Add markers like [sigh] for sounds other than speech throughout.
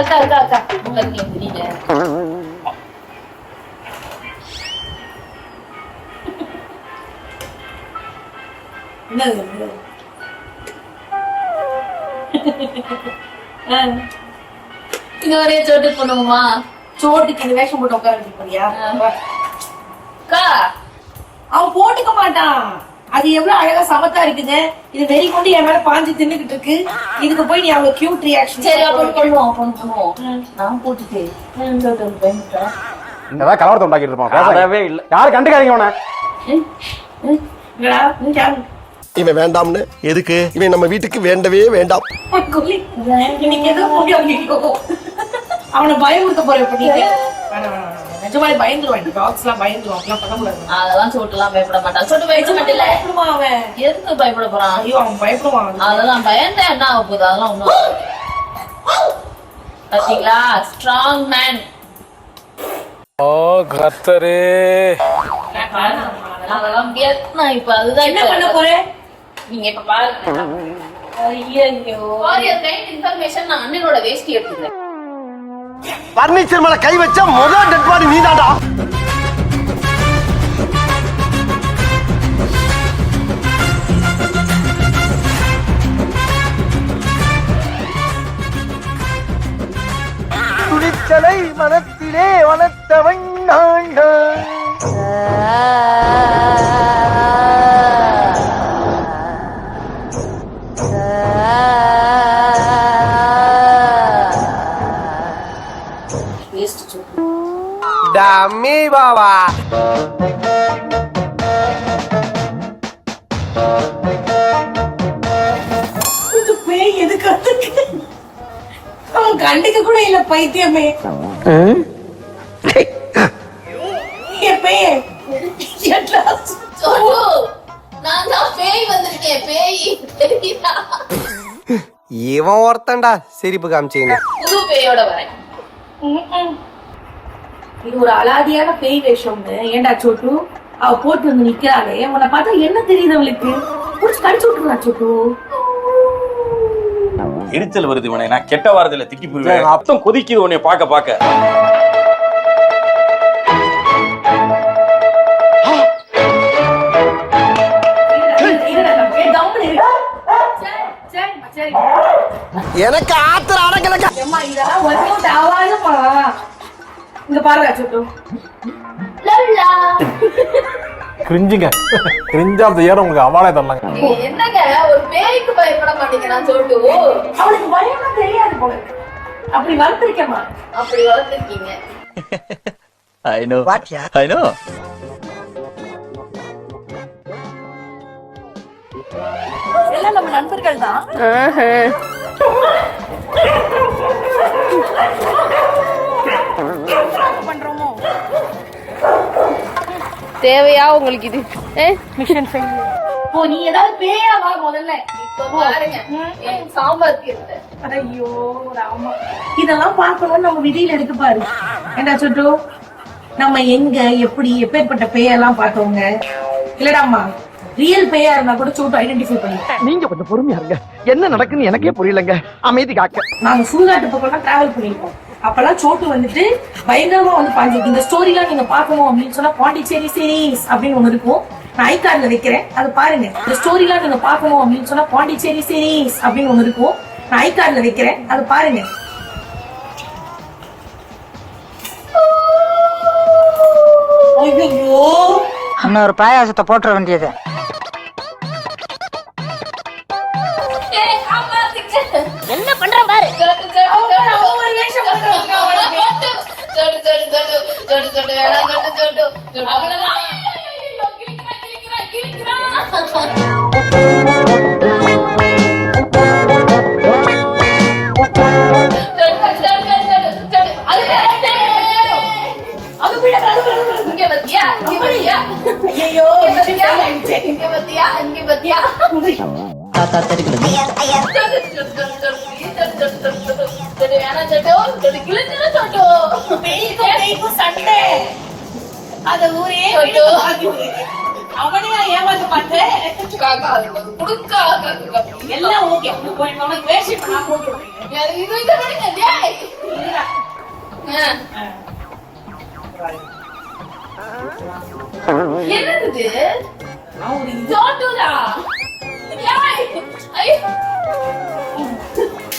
அக்கா அக்கா அக்கா உங்களுக்கு தெரியல. இது ஒரே சோட்டு பண்ணுவோமா சோட்டுக்கு இந்த வேஷம் போட்டு உட்கார போறியா. அக்கா அவன் போட்டுக்க மாட்டான். அது எவ்வளவு அழகா சமத்தா இருக்குங்க இது வெறி கொண்டு என் மேல பாஞ்சு தின்னுகிட்டு இருக்கு. இதுக்கு போய் நீ அவ்வளவு கியூட் ரியாக்ஷன் சரி அப்போ பண்ணுவோம் அப்போ பண்ணுவோம் நான் போட்டுட்டு ஏதாவது கலவரத்தை உண்டாக்கிட்டு இருப்பான். இல்ல. யாரும் கண்டுக்காதீங்க அவனை. இவன் வேண்டாம்னு. எதுக்கு? இவன் நம்ம வீட்டுக்கு வேண்டவே வேண்டாம். அவனை பயமுறுத்த போற நிஜமாலே பயந்துருவான் டாக்ஸ் எல்லாம் பயந்துருவான் அப்படிலாம் பண்ண கூடாது. அதெல்லாம் சோட்டுலாம் பயப்பட மாட்டான் சோட்டு பயப்பட மாட்டில்ல பயப்படுவான் அவன்? எதுக்கு பயப்பட போறான் ஐயோ அவன் பயப்படுவான். அதெல்லாம் பயந்தா என்ன ஆக போகுது? அதெல்லாம் ஒண்ணும் பாத்தீங்களா? ஸ்ட்ராங் மேன் ஓ கத்தரே அதெல்லாம் முடியாது. இப்ப அதுதான் என்ன பண்ண போற? நீங்க இப்ப பாருங்க. ஐயோ இன்ஃபர்மேஷன் நான் அண்ணனோட வேஷ்டி எடுத்துக்கிறேன். பர்னிச்சர் மேல கை வச்ச முதல் டெட் பாடி நீதான்டா. துணிச்சலை மனத்திலே வளர்த்தவன் இது பேய் எதுக்கு அவன் கண்டுக்க கூட இல்ல பைத்தியமே. என் பேய. சோட்டு நான் தான் பேய் வந்திருக்கேன் பேய். தெரியுதா இவன் ஒருத்தன்டா சிரிப்பு காமிச்சீங்க. புது பேயோட வரேன். இது ஒரு அலாதியான பேய் வேஷம்னு ஏன்டா சோட்டு அவ போட்டு வந்து நிக்கிறாளே உன்னை பார்த்தா என்ன தெரியுது அவளுக்கு புடிச்சு கடிச்சு விட்டுருவா சோட்டு எரிச்சல் வருது இவனை நான் கெட்ட வாரத்துல திக்கி போயிருவேன் அப்தம் கொதிக்குது உன்னை சரிம்மா, சரிம்மா. எனக்கு ஆத்திர அடக்கலக்கா இதெல்லாம் work out ஆகாதும்மா. இங்க சோட்டு. லல்லா கிரிஞ்சுங்க கிரிஞ்ச் ஆஃப் த இயர் உங்களுக்கு அவார்டே தரலாங்க. என்னங்க? ஒரு பேய்க்கு பயப்பட மாட்டேங்கிறான் சோட்டு. அவளுக்கு பயமா தெரியாது போல. அப்படி வளர்த்திருக்கேம்மா அப்படி வளர்த்துருக்கீங்க. [laughs] I know. I know. எல்லாம் நம்ம நண்பர்கள் தான். [laughs] தேவையா உங்களுக்கு இது? மிஷன் ஃபெயில் ஓ நீ ஏதாவது பேயா வா முதல்ல. ஐயோ ராமா இதெல்லாம் பார்க்கணும்னு நம்ம விதியில இருக்கு பாரு ஏண்டா சுட்டு? நம்ம எங்க எப்படி எப்பேற்பட்ட பேயெல்லாம் பார்த்தவங்க? இல்லடாமா ரியல் பேயா இருந்தா கூட சோட்டு ஐடென்டிஃபை பண்ணிட்டேன் நீங்க கொஞ்சம் பொறுமையா இருங்க. என்ன நடக்குன்னு எனக்கே புரியலங்க. அமைதி காக்க. நாங்க சூதாட்டு பக்கம்லாம் டிராவல் பண்ணிருக்கோம் அப்பெல்லாம் சோட்டு வந்துட்டு பயங்கரமா வந்து பாஞ்சிருக்கு இந்த ஸ்டோரிலாம் நீங்க பார்க்கணும் அப்படின்னு சொன்னா பாண்டிச்சேரி சீரீஸ் அப்படின்னு ஒண்ணு இருக்கும். நான் ஐ கார்டுல வைக்கிறேன். அது பாருங்க. இந்த ஸ்டோரிலாம் நீங்க பார்க்கணும் அப்படின்னு சொன்னா பாண்டிச்சேரி சீரீஸ் அப்படின்னு ஒண்ணு இருக்கும். நான் ஐ கார்டுல வைக்கிறேன். அது பாருங்க. ஐயோ இன்னொரு பாயாசத்தை போட்டுற வேண்டியது. என்ன பண்ற பாரு. சோட்டு சோட்டு சோட்டு சோட்டு சோட்டு வேணாம் சோட்டு சோட்டு அவ்வளவுதான் ஐயோ, கிழிக்கிறான், கிழிக்கிறான், கிழிக்கிறான். சோட்டு, சோட்டு, சோட்டு, சோட்டு. அது வேற. அது விட அது விட, அது விட. இங்க பாத்தியா இங்க பேய்க்கும் பேய்க்கும் சண்டை. அத ஊரே. அவனையா ஏமாத்த பார்த்தேன் எல்லாம் ஓகே. உனக்கு வேஷம் நான் போட்டுருக்கேன் என்னது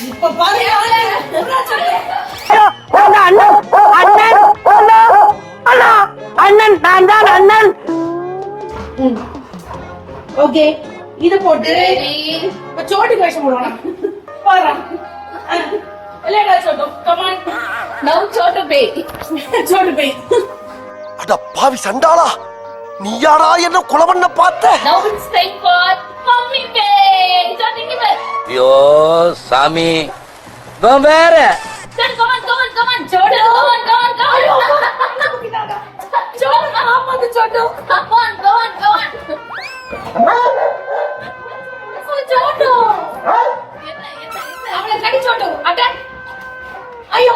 இப்ப பாருங்க அண்ணன் நான் தான் அண்ணன். ஓகே இது போட்டு இப்ப சோட்டு வேஷம் போடுவானா பாரு இல்லடா சோட்டு கமான் நவ் சோட்டு பே. சோட்டு போய் அட பாவி சண்டாளா நீயாடா என்ன கொலை பண்ண பார்த்த? Now it's time for mummy பே சோட்டு பே ஐயோ சாமி. வேற. ஆமாது Chhotu come on come on come on Chhotu என்ன என்ன என்ன அவளை கடி சோட்டு அட்டாக் ஐயோ.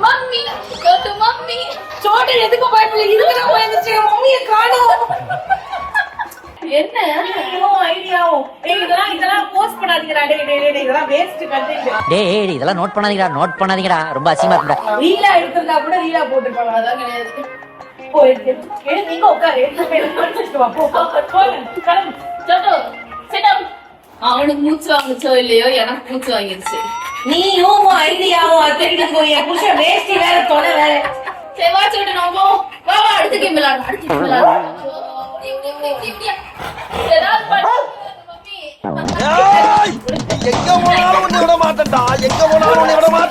மம்மி. சோட்டு மம்மி. சோட்டு எதுக்கு பயப்படல? இதுக்கு தான் பயந்துச்சு. மம்மியை காணோம். என்ன? ஐடியாவும் ஏய் இதெல்லாம் இதெல்லாம் போஸ்ட் பண்ணாதீங்கடா டேய் இதெல்லாம் வேஸ்ட் கண்டென்ட் டேய் ஏய், இதெல்லாம் நோட் பண்ணாதீங்கடா நோட் பண்ணாதீங்கடா. ரொம்ப அசிங்கமா இருக்குடா ரீலா எடுத்திருந்தா கூட ரீலா போட்டுருப்பாங்க. அதான் கிடையாது. அவனுக்கு மூச்சு வாங்குச்சோ இல்லையோ எனக்கு மூச்சு வாங்கிருச்சு. நீயும் ஐடியாவும் அத்தனைக்கு போய் என் புருஷன் வேஷ்டி வேற தொலை வேற. சரி வா நம்ம போவோம். வா வா அடுத்த கேம் விளையாடலாம் அடுத்த கேம் இப்படியா? ஏதாவது பண்ணு, மம்மி. எங்க போனாலும் உன்னை விட மாட்டேன்டா. எங்க போனாலும் உன்னை விட மாட்டேன்